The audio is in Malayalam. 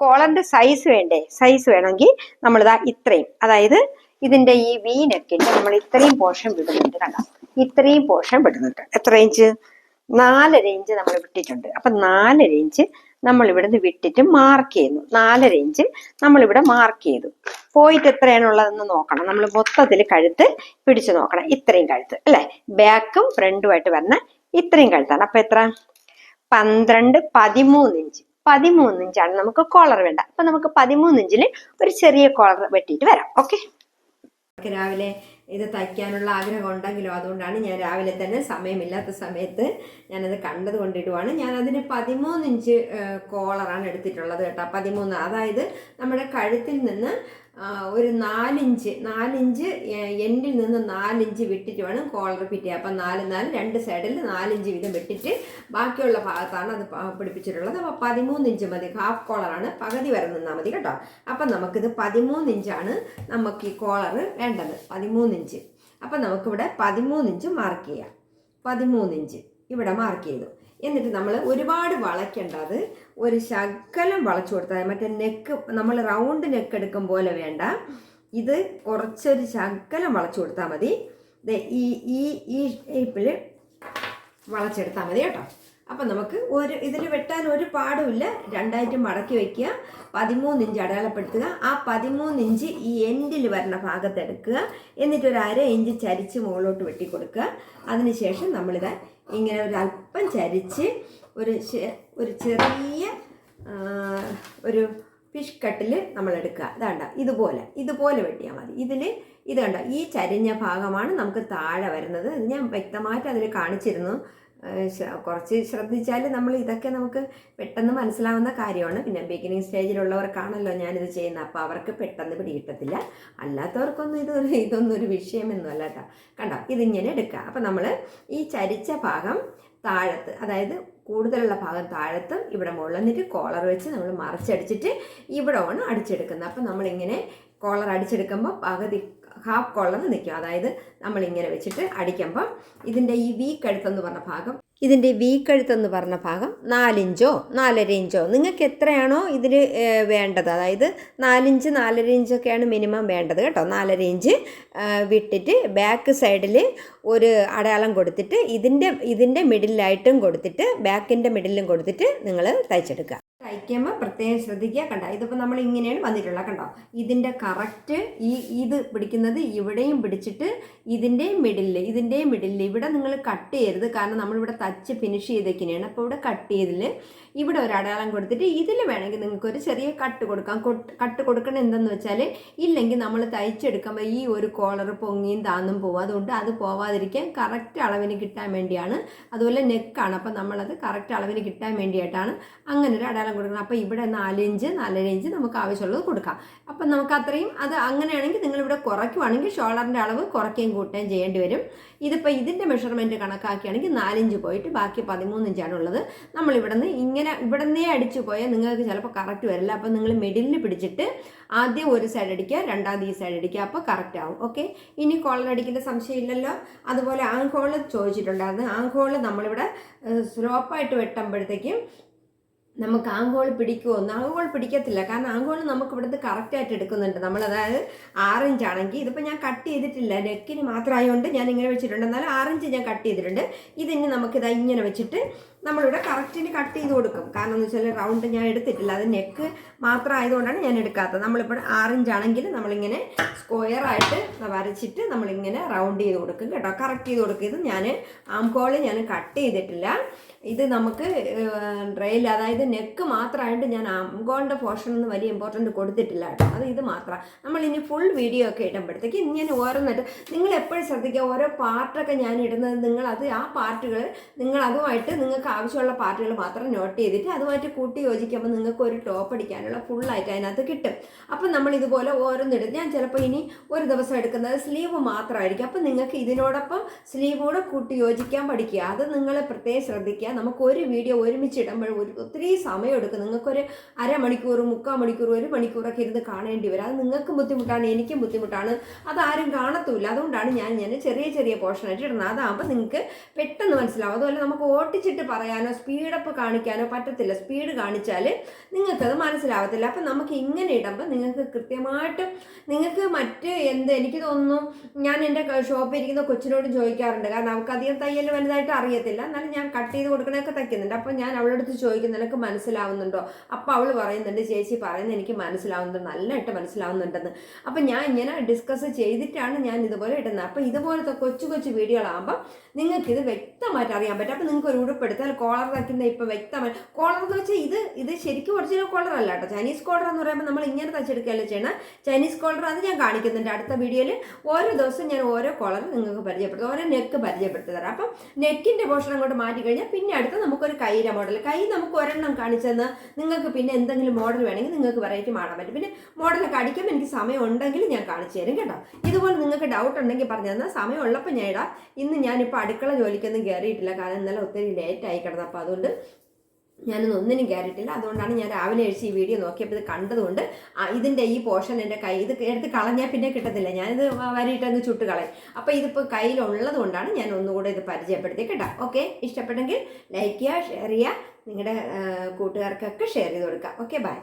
കോളറിന്റെ സൈസ് വേണ്ടേ? സൈസ് വേണമെങ്കിൽ നമ്മളിതാ ഇത്രയും അതായത് ഇതിന്റെ ഈ വി നെക്കിന്റെ നമ്മൾ ഇത്രയും പോർഷൻ വിടുന്നുണ്ട് കണ്ടോ? ഇത്രയും പോർഷൻ വിടുന്നുണ്ട്. എത്ര ഇഞ്ച് നാലര ഇഞ്ച് നമ്മൾ വിട്ടിട്ടുണ്ട്. അപ്പൊ നാലര ഇഞ്ച് നമ്മൾ ഇവിടുന്ന് വിട്ടിട്ട് മാർക്ക് ചെയ്യുന്നു. നാലര ഇഞ്ച് നമ്മൾ ഇവിടെ മാർക്ക് ചെയ്തു. പോയിട്ട് എത്രയാണുള്ളതെന്ന് നോക്കണം. നമ്മൾ മൊത്തത്തിൽ കഴുത്ത് പിടിച്ചു നോക്കണം. ഇത്രയും കഴുത്ത് അല്ലെ? ബാക്കും ഫ്രണ്ടുമായിട്ട് വരുന്ന ഇത്രയും കഴുത്താണ്. അപ്പൊ എത്ര? പന്ത്രണ്ട് പതിമൂന്ന് ഇഞ്ച് പതിമൂന്ന് ഇഞ്ചാണ് നമുക്ക് കോളർ വേണ്ട. അപ്പൊ നമുക്ക് പതിമൂന്ന് ഇഞ്ചിൽ ഒരു ചെറിയ കോളർ വെട്ടിയിട്ട് വരാം. ഓക്കെ രാവിലെ ഇത് തയ്ക്കാനുള്ള ആഗ്രഹം ഉണ്ടെങ്കിലും? അതുകൊണ്ടാണ് ഞാൻ രാവിലെ തന്നെ സമയമില്ലാത്ത സമയത്ത് ഞാനത് കണ്ടത് കൊണ്ടിടുവാണ്. ഞാൻ അതിന് പതിമൂന്ന് ഇഞ്ച് കോളറാണ് എടുത്തിട്ടുള്ളത് കേട്ടോ. പതിമൂന്ന്. അതായത് നമ്മുടെ കഴുത്തിൽ നിന്ന് ഒരു നാലിഞ്ച് നാലിഞ്ച് എൻഡിൽ നിന്ന് നാലിഞ്ച് വിട്ടിട്ട് വേണം കോളർ ഫിറ്റ് അപ്പം നാല് നാല് രണ്ട് സൈഡിൽ നാലിഞ്ച് വീതം വിട്ടിട്ട് ബാക്കിയുള്ള ഭാഗത്താണ് അത് പിടിപ്പിച്ചിട്ടുള്ളത്. അപ്പോൾ പതിമൂന്ന് ഇഞ്ച് മതി. ഹാഫ് കോളറാണ്. പകുതി വരെ നിന്നാൽ മതി കേട്ടോ. അപ്പം നമുക്കിത് പതിമൂന്ന് ഇഞ്ചാണ് നമുക്ക് ഈ കോളർ വേണ്ടത്. പതിമൂന്ന് ഇഞ്ച് അപ്പം നമുക്കിവിടെ പതിമൂന്ന് ഇഞ്ച് മാർക്ക് ചെയ്യാം. പതിമൂന്ന് ഇഞ്ച് ഇവിടെ മാർക്ക് ചെയ്തു. എന്നിട്ട് നമ്മൾ ഒരുപാട് വളയ്ക്കേണ്ടത് ഒരു ശകലം വളച്ചു കൊടുത്താൽ. മറ്റേ നെക്ക് നമ്മൾ റൗണ്ട് നെക്ക് എടുക്കും പോലെ വേണ്ട. ഇത് കുറച്ചൊരു ശകലം വളച്ചു കൊടുത്താൽ മതി. ഈ ഈ ഈ ഷേപ്പിൽ വളച്ചെടുത്താൽ മതി കേട്ടോ. അപ്പം നമുക്ക് ഒരു ഇതിൽ വെട്ടാൻ ഒരു പാടുമില്ല. രണ്ടായിട്ട് മടക്കി വയ്ക്കുക പതിമൂന്ന് ഇഞ്ച് അടയാളപ്പെടുത്തുക. ആ പതിമൂന്ന് ഇഞ്ച് ഈ എൻഡിൽ വരുന്ന ഭാഗത്തെടുക്കുക എന്നിട്ട് ഒരു അര ഇഞ്ച് ചരിച്ച് മുകളിലോട്ട് വെട്ടി കൊടുക്കുക അതിനുശേഷം നമ്മളിത് ഇങ്ങനെ ഒരു അല്പം ചരിച്ച് ഒരു ഒരു ചെറിയ ഒരു ഫിഷ് കട്ടിൽ നമ്മൾ എടുക്കുക ഇതാണ്ട ഇതുപോലെ. ഇതുപോലെ വെട്ടിയാൽ മതി. ഇതിൽ ഇത് കണ്ട? ഈ ചരിഞ്ഞ ഭാഗമാണ് നമുക്ക് താഴെ വരുന്നത്. ഞാൻ വ്യക്തമായിട്ട് അതിൽ കാണിച്ചിരുന്നു. കുറച്ച് ശ്രദ്ധിച്ചാൽ നമ്മൾ ഇതൊക്കെ നമുക്ക് പെട്ടെന്ന് മനസ്സിലാവുന്ന കാര്യമാണ്. പിന്നെ ബിഗിനിങ് സ്റ്റേജിലുള്ളവർക്കാണല്ലോ ഞാനിത് ചെയ്യുന്നത്. അപ്പോൾ അവർക്ക് പെട്ടെന്ന് പിടികിട്ടത്തില്ല. അല്ലാത്തവർക്കൊന്നും ഇത് ഒരു ഇതൊന്നും ഒരു വിഷയമൊന്നും അല്ല കേട്ടോ കണ്ടോ? ഇതിങ്ങനെ എടുക്കുക അപ്പോൾ നമ്മൾ ഈ ചരിച്ച ഭാഗം താഴത്ത് അതായത് കൂടുതലുള്ള ഭാഗം താഴത്തും ഇവിടെ മുകളിൽ കോളർ വെച്ച് നമ്മൾ മറിച്ചടിച്ചിട്ട് ഇവിടെ ആണ് അടിച്ചെടുക്കുന്നത്. അപ്പം നമ്മളിങ്ങനെ കോളർ അടിച്ചെടുക്കുമ്പോൾ പകുതി ഹാഫ് കോളർ നിൽക്കും. അതായത് നമ്മൾ ഇങ്ങനെ വെച്ചിട്ട് അടിക്കുമ്പോൾ ഇതിന്റെ ഈ വീക്ക് എടുത്തെന്ന് പറഞ്ഞ ഭാഗം ഇതിന്റെ വീക്ക് എന്ന് പറഞ്ഞ ഭാഗം നാലിഞ്ചോ നാലര ഇഞ്ചോ നിങ്ങൾക്ക് എത്രയാണോ ഇതിൽ വേണ്ടത്. അതായത് നാലിഞ്ച് നാലര ഇഞ്ചൊക്കെയാണ് മിനിമം വേണ്ടത് കേട്ടോ. നാലര ഇഞ്ച് വിട്ടിട്ട് ബാക്ക് സൈഡിൽ ഒരു അടയാളം കൊടുത്തിട്ട് ഇതിന്റെ ഇതിന്റെ മിഡിലായിട്ടും കൊടുത്തിട്ട് ബാക്കിന്റെ മിഡിലും കൊടുത്തിട്ട് നിങ്ങൾ തയ്ച്ചെടുക്കുക. തയ്ക്കുമ്പോൾ പ്രത്യേകം ശ്രദ്ധിക്കുക കണ്ടോ? ഇതിപ്പോൾ നമ്മൾ ഇങ്ങനെയാണ് വന്നിട്ടുള്ളത് കണ്ടോ? ഇതിന്റെ കറക്റ്റ് ഈ ഇത് പിടിക്കുന്നത് ഇവിടെയും പിടിച്ചിട്ട് ഇതിന്റെയും മിഡിലിൽ ഇതിന്റെയും മിഡിലിൽ ഇവിടെ നിങ്ങൾ കട്ട് ചെയ്യരുത്. കാരണം നമ്മളിവിടെ തച്ച് ഫിനിഷ് ചെയ്തേക്കിനെയാണ് അപ്പോൾ ഇവിടെ കട്ട് ചെയ്തിൽ ഇവിടെ ഒരു അടയാളം കൊടുത്തിട്ട് ഇതിൽ വേണമെങ്കിൽ നിങ്ങൾക്ക് ഒരു ചെറിയ കട്ട് കൊടുക്കാം. കട്ട് കൊടുക്കണം എന്തെന്ന് വെച്ചാൽ ഇല്ലെങ്കിൽ നമ്മൾ തയ്ച്ചെടുക്കുമ്പോൾ ഈ ഒരു കോളർ പൊങ്ങിയും താന്നും പോകും അതുകൊണ്ട് അത് പോവാതിരിക്കാൻ കറക്റ്റ് അളവിന് കിട്ടാൻ വേണ്ടിയാണ്. അതുപോലെ നെക്കാണ് അപ്പം നമ്മളത് കറക്റ്റ് അളവിന് കിട്ടാൻ വേണ്ടിയിട്ടാണ് അങ്ങനെ ഒരു അടയാളം കൊടുക്കണം. അപ്പോൾ ഇവിടെ നാല് ഇഞ്ച് നാലര ഇഞ്ച് നമുക്ക് ആവശ്യമുള്ളത് കൊടുക്കാം. അപ്പം നമുക്ക് അത്രയും അത് അങ്ങനെയാണെങ്കിൽ നിങ്ങളിവിടെ കുറയ്ക്കുവാണെങ്കിൽ ഷോളറിന്റെ അളവ് കുറയ്ക്കുകയും കൂട്ടുകയും ചെയ്യേണ്ടി വരും. ഇതിപ്പോൾ ഇതിന്റെ മെഷർമെന്റ് കണക്കാക്കിയാണെങ്കിൽ നാലിഞ്ച് പോയിട്ട് ബാക്കി പതിമൂന്ന് ഇഞ്ചാണ് ഉള്ളത്. നമ്മൾ ഇവിടെ നിന്ന് ഇങ്ങനെ ഇവിടെ നിന്നേ അടിച്ചു പോയാൽ നിങ്ങൾക്ക് ചിലപ്പോൾ കറക്റ്റ് വരില്ല. അപ്പോൾ നിങ്ങൾ മിഡിലിൽ പിടിച്ചിട്ട് ആദ്യം ഒരു സൈഡ് അടിക്കുക രണ്ടാമത് ഈ സൈഡ് അടിക്കുക. അപ്പോൾ കറക്റ്റ് ആവും. ഓക്കെ ഇനി കോളർ അടിക്കേണ്ട സംശയമില്ലല്ലോ അതുപോലെ ആങ്കോൾ ചോദിച്ചിട്ടുണ്ടായിരുന്നു. ആങ്കോൾ നമ്മളിവിടെ സ്ലോപ്പായിട്ട് വെട്ടുമ്പോഴത്തേക്കും നമുക്ക് ആങ്കോൾ പിടിക്കുമോ എന്ന് ആങ്കോൾ പിടിക്കത്തില്ല. കാരണം ആങ്കോൾ നമുക്ക് ഇവിടുത്തെ കറക്റ്റായിട്ട് എടുക്കുന്നുണ്ട്. നമ്മൾ അതായത് ആറഞ്ച് ആണെങ്കിൽ ഇതിപ്പോൾ ഞാൻ കട്ട് ചെയ്തിട്ടില്ല. നെക്കിന് മാത്രമായതുകൊണ്ട് ഞാൻ ഇങ്ങനെ വെച്ചിട്ടുണ്ട്. എന്നാലും ആറഞ്ച് ഞാൻ കട്ട് ചെയ്തിട്ടുണ്ട്. ഇതിന് നമുക്കിതാ ഇങ്ങനെ വെച്ചിട്ട് നമ്മളിവിടെ കറക്റ്റിന് കട്ട് ചെയ്ത് കൊടുക്കും. കാരണം എന്ന് വെച്ചാൽ റൗണ്ട് ഞാൻ എടുത്തിട്ടില്ല. അത് നെക്ക് മാത്രം ആയതുകൊണ്ടാണ് ഞാൻ എടുക്കാത്തത്. നമ്മളിപ്പോൾ ആറിഞ്ച് ആണെങ്കിൽ നമ്മളിങ്ങനെ സ്ക്വയർ ആയിട്ട് വരച്ചിട്ട് നമ്മളിങ്ങനെ റൗണ്ട് ചെയ്ത് കൊടുക്കും കേട്ടോ. കറക്റ്റ് ചെയ്ത് കൊടുക്കും. ഇത് ഞാൻ ആംകോൾ ഞാൻ കട്ട് ചെയ്തിട്ടില്ല. ഇത് നമുക്ക് ഡ്രൈൽ അതായത് നെക്ക് മാത്രമായിട്ട് ഞാൻ ആംകോളിന്റെ പോർഷൻ ഒന്നും വലിയ ഇമ്പോർട്ടന്റ് കൊടുത്തിട്ടില്ല കേട്ടോ. അത് ഇത് മാത്രമാണ് നമ്മൾ ഇനി ഫുൾ വീഡിയോ ഒക്കെ ഇടുമ്പോഴത്തേക്ക് ഇങ്ങനെ ഓരോന്നിട്ട് നിങ്ങൾ എപ്പോഴും ശ്രദ്ധിക്കുക. ഓരോ പാർട്ടൊക്കെ ഞാൻ ഇടുന്നത് നിങ്ങൾ അത് ആ പാർട്ടുകൾ നിങ്ങൾ അതുമായിട്ട് നിങ്ങൾക്ക് ആവശ്യമുള്ള പാർട്ടുകൾ മാത്രം നോട്ട് ചെയ്തിട്ട് അതുമായിട്ട് കൂട്ടി യോജിക്കുമ്പോൾ നിങ്ങൾക്ക് ഒരു ടോപ്പ് അടിക്കാനുള്ള ഫുള്ളായിട്ട് അതിനകത്ത് കിട്ടും. അപ്പം നമ്മൾ ഇതുപോലെ ഓരോന്നിടും. ഞാൻ ചിലപ്പോൾ ഇനി ഒരു ദിവസം എടുക്കുന്നത് സ്ലീവ് മാത്രമായിരിക്കും. അപ്പം നിങ്ങൾക്ക് ഇതിനോടൊപ്പം സ്ലീവ് കൂടെ കൂട്ടി യോജിക്കാൻ പഠിക്കുക. അത് നിങ്ങൾ പ്രത്യേകം ശ്രദ്ധിക്കുക. നമുക്ക് ഒരു വീഡിയോ ഒരുമിച്ച് ഇടുമ്പോൾ ഒരു ഒത്തിരി സമയം എടുക്കും. നിങ്ങൾക്കൊരു അരമണിക്കൂർ മുക്കാൽ മണിക്കൂർ ഒരു മണിക്കൂറൊക്കെ ഇരുന്ന് കാണേണ്ടി വരും. അത് നിങ്ങൾക്കും ബുദ്ധിമുട്ടാണ് എനിക്കും ബുദ്ധിമുട്ടാണ്. അതാരും കാണത്തുമില്ല അതുകൊണ്ടാണ് ഞാൻ ഞാൻ ചെറിയ ചെറിയ പോർഷനായിട്ട് ഇടുന്നത്. അതാകുമ്പോൾ നിങ്ങൾക്ക് പെട്ടെന്ന് മനസ്സിലാവും. അതുപോലെ നമുക്ക് ഓട്ടിച്ചിട്ട് പറയാനോ സ്പീഡപ്പ് കാണിക്കാനോ പറ്റത്തില്ല. സ്പീഡ് കാണിച്ചാൽ നിങ്ങൾക്കത് മനസ്സിലാവത്തില്ല. അപ്പം നമുക്ക് ഇങ്ങനെ ഇടുമ്പോൾ നിങ്ങൾക്ക് കൃത്യമായിട്ട് നിങ്ങൾക്ക് മറ്റ് എന്ത് എനിക്ക് തോന്നുന്നു ഞാൻ എന്റെ ഷോപ്പിൽ ഇരിക്കുന്ന കൊച്ചിനോട് ചോദിക്കാറുണ്ട്. കാരണം അവൾക്ക് അധികം തയ്യൽ വലുതായിട്ട് അറിയത്തില്ല. എന്നാലും ഞാൻ കട്ട് ചെയ്ത് കൊടുക്കണൊക്കെ തയ്ക്കുന്നുണ്ട്. അപ്പോൾ ഞാൻ അവളുടെ അടുത്ത് ചോദിക്കും നിനക്ക് മനസ്സിലാവുന്നുണ്ടോ? അപ്പോൾ അവൾ പറയുന്നുണ്ട് ചേച്ചി പറയുന്നത് എനിക്ക് മനസ്സിലാവുന്നുണ്ട്. നല്ലതായിട്ട് മനസ്സിലാവുന്നുണ്ടെന്ന്. അപ്പം ഞാൻ ഇങ്ങനെ ഡിസ്കസ് ചെയ്തിട്ടാണ് ഞാൻ ഇതുപോലെ ഇടുന്നത്. അപ്പം ഇതുപോലത്തെ കൊച്ചു കൊച്ചു വീഡിയോകളാകുമ്പോൾ നിങ്ങൾക്കിത് വ്യക്തമായിട്ട് അറിയാൻ പറ്റും. അപ്പം നിങ്ങൾക്ക് ഒരു ഉടുപ്പെടുത്താൽ കോളർ തയ്ക്കുന്ന ഇപ്പം വ്യക്തമായി കോളർ എന്ന് വെച്ചാൽ ഇത് ഇത് ശരിക്കും ഒറിജിനൽ കോളർ അല്ല കേട്ടോ. ചൈനീസ് കോളർ എന്ന് പറയുമ്പോൾ നമ്മൾ ഇങ്ങനെ തയ്ച്ചെടുക്കുകയല്ലേ ചെയ്യണം? ചൈനീസ് കോളർ അത് ഞാൻ കാണിക്കുന്നുണ്ട് അടുത്ത വീഡിയോയിൽ ഓരോ ദിവസം ഞാൻ ഓരോ കോളർ നിങ്ങൾക്ക് പരിചയപ്പെടുത്തും. ഓരോ നെക്ക് പരിചയപ്പെടുത്തി തരാം. അപ്പം നെക്കിന്റെ പോർഷൻ അങ്ങോട്ട് മാറ്റി കഴിഞ്ഞാൽ പിന്നെ അടുത്ത് നമുക്കൊരു കൈയുടെ മോഡൽ കൈ നമുക്ക് ഒരെണ്ണം കാണിച്ചെന്ന് നിങ്ങൾക്ക് പിന്നെ എന്തെങ്കിലും മോഡൽ വേണമെങ്കിൽ നിങ്ങൾക്ക് വെറൈറ്റി മാറാൻ പറ്റും. പിന്നെ മോഡലൊക്കെ അടിക്കുമ്പോൾ എനിക്ക് സമയം ഉണ്ടെങ്കിൽ ഞാൻ കാണിച്ചു തരും കേട്ടോ. ഇതുപോലെ നിങ്ങൾക്ക് ഡൗട്ട് ഉണ്ടെങ്കിൽ പറഞ്ഞു തന്നാൽ സമയം ഉള്ളപ്പോൾ ഞാൻ ഇടാം. ഇന്ന് ഞാനിപ്പോൾ അടുക്കള ജോലിക്കൊന്നും കയറിയിട്ടില്ല കാരണം ഇന്നലെ ഒത്തിരി ലേറ്റ് ആയി കിടന്നു. അപ്പോൾ അതുകൊണ്ട് ഞാനൊന്നും ഒന്നിനും കയറിയിട്ടില്ല അതുകൊണ്ടാണ് ഞാൻ രാവിലെ കഴിച്ച് ഈ വീഡിയോ നോക്കിയപ്പോൾ ഇത് കണ്ടതുകൊണ്ട് ഇതിന്റെ ഈ പോർഷൻ എന്റെ കൈ ഇത് എടുത്ത് കളഞ്ഞാൽ പിന്നെ കിട്ടത്തില്ല. ഞാനിത് വരിയിട്ടങ്ങ് ചുട്ട് കളയും. അപ്പോൾ ഇതിപ്പോൾ കയ്യിലുള്ളത് കൊണ്ടാണ് ഞാൻ ഒന്നുകൂടെ ഇത് പരിചയപ്പെടുത്തി കേട്ടോ ഓക്കെ? ഇഷ്ടപ്പെട്ടെങ്കിൽ ലൈക്ക് ചെയ്യുക ഷെയർ ചെയ്യുക. നിങ്ങളുടെ കൂട്ടുകാർക്കൊക്കെ ഷെയർ ചെയ്ത് കൊടുക്കുക. Okay bye.